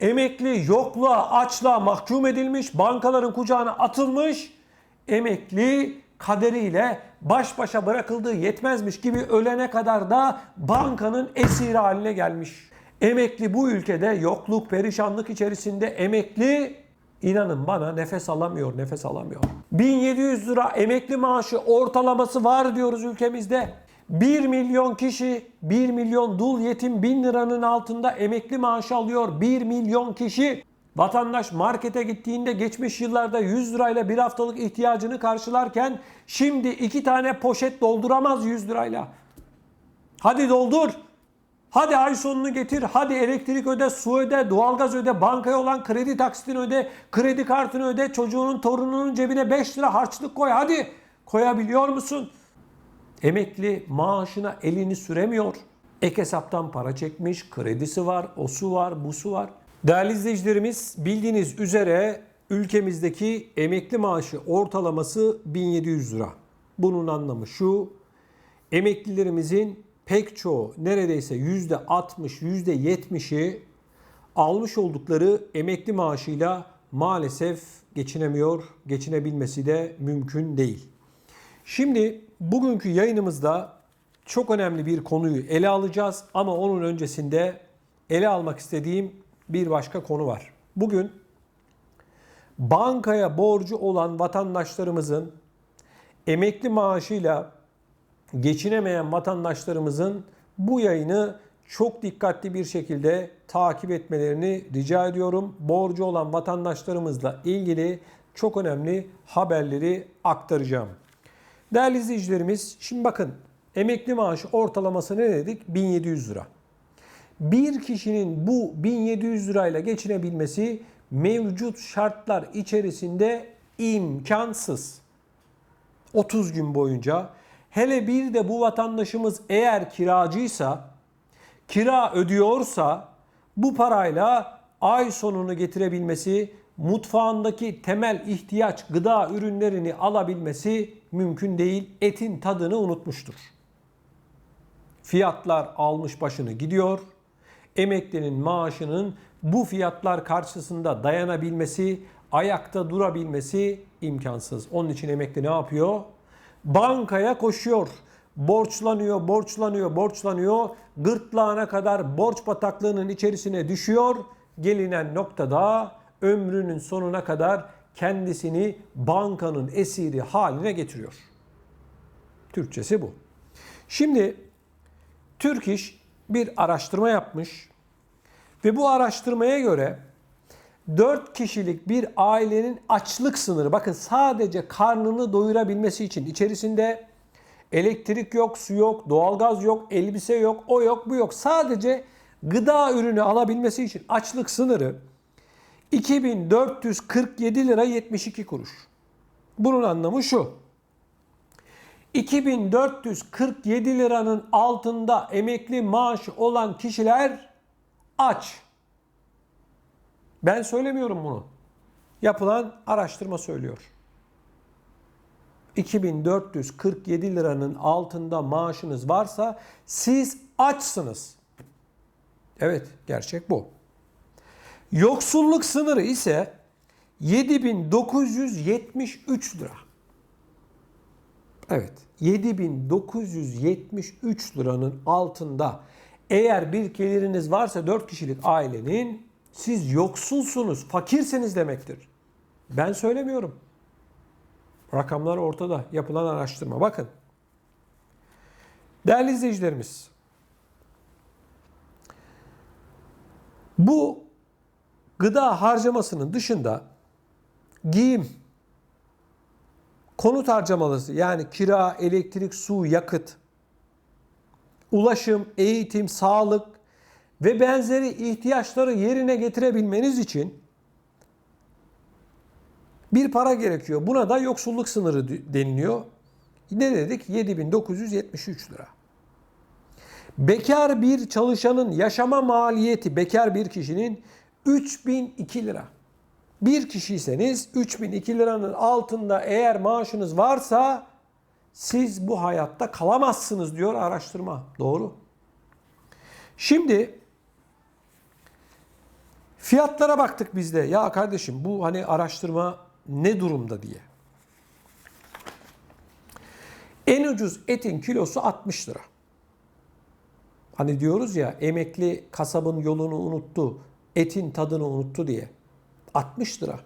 Emekli yokluğa, açlığa mahkum edilmiş, bankaların kucağına atılmış. Emekli kaderiyle baş başa bırakıldığı yetmezmiş gibi ölene kadar da bankanın esiri haline gelmiş. Emekli bu ülkede yokluk, perişanlık içerisinde emekli inanın bana nefes alamıyor, nefes alamıyor. 1700 lira emekli maaşı ortalaması var diyoruz ülkemizde. 1 milyon kişi, 1 milyon dul yetim 1000 liranın altında emekli maaşı alıyor. 1 milyon kişi. Vatandaş markete gittiğinde geçmiş yıllarda 100 lirayla bir haftalık ihtiyacını karşılarken şimdi iki tane poşet dolduramaz 100 lirayla. Hadi doldur. Hadi ay sonunu getir. Hadi elektrik öde, su öde, doğalgaz öde, bankaya olan kredi taksitini öde, kredi kartını öde, çocuğunun torununun cebine 5 lira harçlık koy. Hadi koyabiliyor musun? Emekli maaşına elini süremiyor. Ek hesaptan para çekmiş, kredisi var, o su var, bu su var. Değerli izleyicilerimiz bildiğiniz üzere ülkemizdeki emekli maaşı ortalaması 1700 lira. Bunun anlamı şu, emeklilerimizin pek çoğu neredeyse %60, %70'i almış oldukları emekli maaşıyla maalesef geçinemiyor. Geçinebilmesi de mümkün değil. Şimdi bugünkü yayınımızda çok önemli bir konuyu ele alacağız ama onun öncesinde ele almak istediğim bir başka konu var. Bugün bankaya borcu olan vatandaşlarımızın emekli maaşıyla geçinemeyen vatandaşlarımızın bu yayını çok dikkatli bir şekilde takip etmelerini rica ediyorum. Borcu olan vatandaşlarımızla ilgili çok önemli haberleri aktaracağım. Değerli izleyicilerimiz, şimdi bakın emekli maaşı ortalaması ne dedik? 1700 lira. Bir kişinin bu 1700 lirayla geçinebilmesi mevcut şartlar içerisinde imkansız. 30 gün boyunca hele bir de bu vatandaşımız eğer kiracıysa, kira ödüyorsa bu parayla ay sonunu getirebilmesi, mutfağındaki temel ihtiyaç gıda ürünlerini alabilmesi mümkün değil. Etin tadını unutmuştur. Fiyatlar almış başını gidiyor. Emeklinin maaşının bu fiyatlar karşısında dayanabilmesi, ayakta durabilmesi imkansız. Onun için emekli ne yapıyor? Bankaya koşuyor. Borçlanıyor, borçlanıyor, borçlanıyor. Gırtlağına kadar borç bataklığının içerisine düşüyor. Gelinen noktada ömrünün sonuna kadar kendisini bankanın esiri haline getiriyor. Türkçesi bu. Şimdi Türk İş bir araştırma yapmış ve bu araştırmaya göre 4 kişilik bir ailenin açlık sınırı bakın sadece karnını doyurabilmesi için içerisinde elektrik yok, su yok, doğalgaz yok, elbise yok, o yok, bu yok. Sadece gıda ürünü alabilmesi için açlık sınırı 2447 lira 72 kuruş. Bunun anlamı şu. 2447 liranın altında emekli maaşı olan kişiler aç. Ben söylemiyorum bunu. Yapılan araştırma söylüyor. 2447 liranın altında maaşınız varsa siz açsınız. Evet, gerçek bu. Yoksulluk sınırı ise 7973 lira. Evet, 7973 liranın altında eğer bir geliriniz varsa 4 kişilik ailenin siz yoksulsunuz, fakirseniz demektir. Ben söylemiyorum. Rakamlar ortada. Yapılan araştırma. Bakın. Değerli izleyicilerimiz. Bu gıda harcamasının dışında giyim, konut harcamaları yani kira, elektrik, su, yakıt, ulaşım, eğitim, sağlık ve benzeri ihtiyaçları yerine getirebilmeniz için bir para gerekiyor. Buna da yoksulluk sınırı deniliyor. Ne dedik? 7973 lira. Bekar bir çalışanın yaşama maliyeti bekar bir kişinin 3002 lira. Bir kişiyseniz 3002 liranın altında eğer maaşınız varsa siz bu hayatta kalamazsınız diyor araştırma. Doğru. Şimdi Fiyatlara baktık biz de. Ya kardeşim bu hani araştırma ne durumda diye. En ucuz etin kilosu 60 lira. Hani diyoruz ya emekli kasabın yolunu unuttu, etin tadını unuttu diye. 60 lira.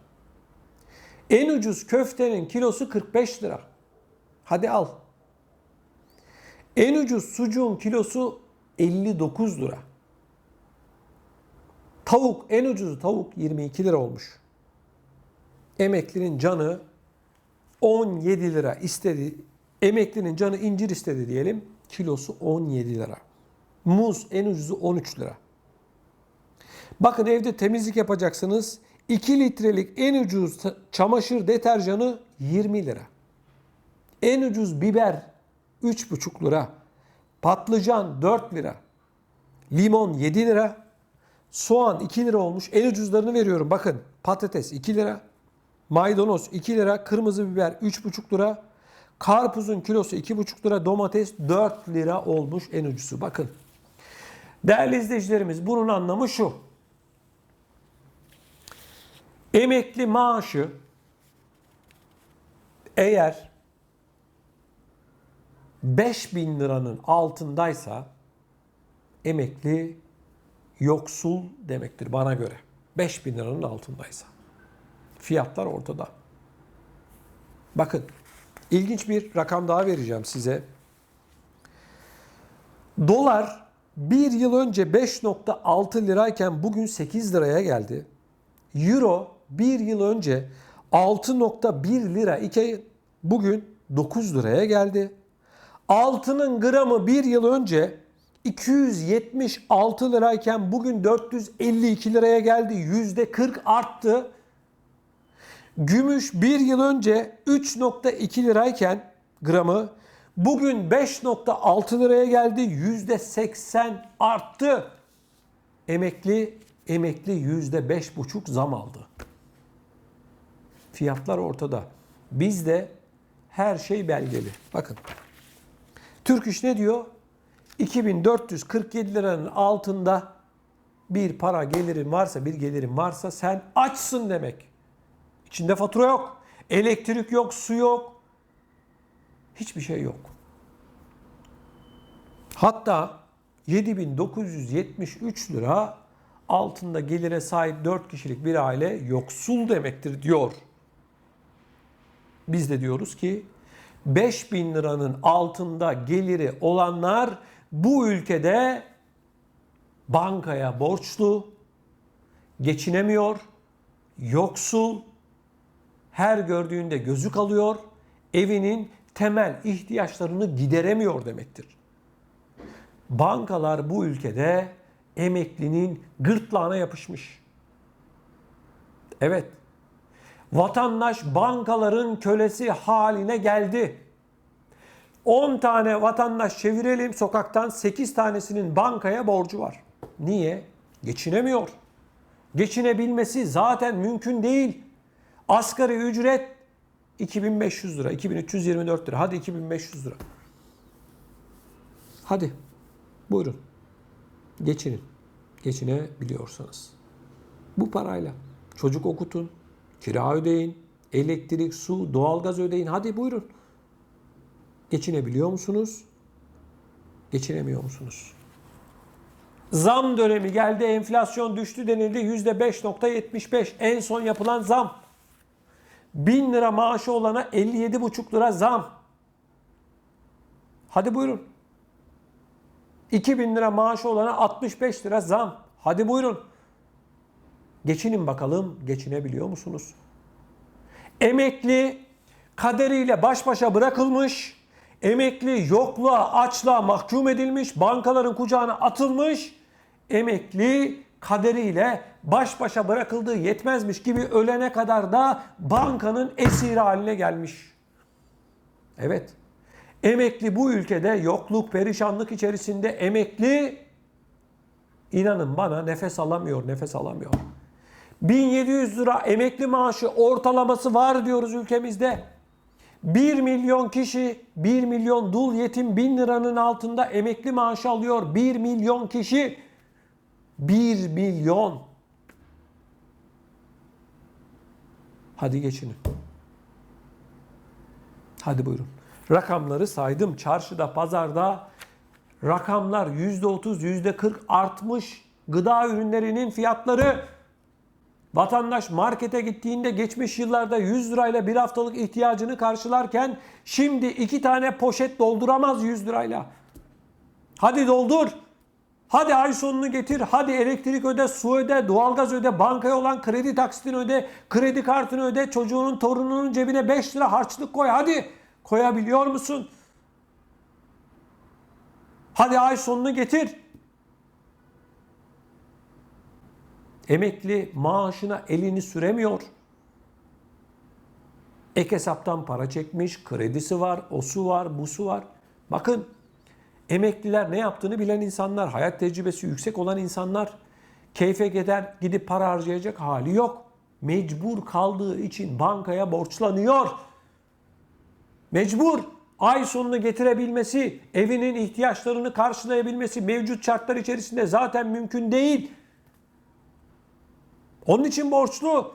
En ucuz köftenin kilosu 45 lira. Hadi al. En ucuz sucuğun kilosu 59 lira. Tavuk en ucuzu tavuk 22 lira olmuş. Emeklinin canı 17 lira istedi. Emeklinin canı incir istedi diyelim. Kilosu 17 lira. Muz en ucuzu 13 lira. Bakın evde temizlik yapacaksınız. 2 litrelik en ucuz çamaşır deterjanı 20 lira. En ucuz biber 3,5 lira. Patlıcan 4 lira. Limon 7 lira. Soğan 2 lira olmuş. En ucuzlarını veriyorum. Bakın patates 2 lira. Maydanoz 2 lira. Kırmızı biber 3,5 lira. Karpuzun kilosu 2,5 lira. Domates 4 lira olmuş en ucuzu. Bakın. Değerli izleyicilerimiz bunun anlamı şu. Emekli maaşı eğer 5000 liranın altındaysa emekli yoksul demektir bana göre. 5000 liranın altındaysa. Fiyatlar ortada. Bakın ilginç bir rakam daha vereceğim size. Dolar bir yıl önce 5.6 lirayken bugün 8 liraya geldi. Euro bir yıl önce 6.1 lira iken bugün 9 liraya geldi. Altının gramı bir yıl önce 276 lirayken bugün 452 liraya geldi. Yüzde 40 arttı. Gümüş bir yıl önce 3.2 lirayken gramı bugün 5.6 liraya geldi. Yüzde 80 arttı. Emekli emekli yüzde 5.5 zam aldı. Fiyatlar ortada. Bizde her şey belgeli. Bakın. Türk İş ne diyor? 2447 liranın altında bir para gelirin varsa, bir gelirin varsa sen açsın demek. İçinde fatura yok. Elektrik yok, su yok. Hiçbir şey yok. Hatta 7973 lira altında gelire sahip 4 kişilik bir aile yoksul demektir diyor. Biz de diyoruz ki 5000 liranın altında geliri olanlar bu ülkede bankaya borçlu, geçinemiyor, yoksul, her gördüğünde gözü kalıyor, evinin temel ihtiyaçlarını gideremiyor demektir. Bankalar bu ülkede emeklinin gırtlağına yapışmış. Evet. Vatandaş bankaların kölesi haline geldi. 10 tane vatandaş çevirelim sokaktan 8 tanesinin bankaya borcu var. Niye? Geçinemiyor. Geçinebilmesi zaten mümkün değil. Asgari ücret 2500 lira, 2324 lira. Hadi 2500 lira. Hadi. Buyurun. Geçinin. Geçinebiliyorsanız. Bu parayla çocuk okutun, kira ödeyin, elektrik, su, doğalgaz ödeyin. Hadi buyurun. Geçinebiliyor musunuz? Geçinemiyor musunuz? Zam dönemi geldi, enflasyon düştü denildi. %5.75 en son yapılan zam. 1000 lira maaşı olana 57,5 lira zam. Hadi buyurun. 2000 lira maaşı olana 65 lira zam. Hadi buyurun. Geçinin bakalım geçinebiliyor musunuz? Emekli kaderiyle baş başa bırakılmış, emekli yokluğa, açlığa mahkum edilmiş, bankaların kucağına atılmış, emekli kaderiyle baş başa bırakıldığı yetmezmiş gibi ölene kadar da bankanın esiri haline gelmiş. Evet. Emekli bu ülkede yokluk, perişanlık içerisinde emekli inanın bana nefes alamıyor, nefes alamıyor. 1700 lira emekli maaşı ortalaması var diyoruz ülkemizde. 1 milyon kişi, 1 milyon dul yetim 1000 liranın altında emekli maaşı alıyor. 1 milyon kişi. 1 milyon. Hadi geçinin. Hadi buyurun. Rakamları saydım. Çarşıda, pazarda rakamlar %30, %40 artmış. Gıda ürünlerinin fiyatları Vatandaş markete gittiğinde geçmiş yıllarda 100 lirayla bir haftalık ihtiyacını karşılarken şimdi iki tane poşet dolduramaz 100 lirayla. Hadi doldur. Hadi ay sonunu getir. Hadi elektrik öde, su öde, doğalgaz öde, bankaya olan kredi taksitini öde, kredi kartını öde, çocuğunun torununun cebine 5 lira harçlık koy. Hadi koyabiliyor musun? Hadi ay sonunu getir. Emekli maaşına elini süremiyor. Ek hesaptan para çekmiş, kredisi var, osu var, busu var. Bakın emekliler ne yaptığını bilen insanlar, hayat tecrübesi yüksek olan insanlar keyfe gider gidip para harcayacak hali yok. Mecbur kaldığı için bankaya borçlanıyor. Mecbur ay sonunu getirebilmesi, evinin ihtiyaçlarını karşılayabilmesi mevcut şartlar içerisinde zaten mümkün değil. Onun için borçlu.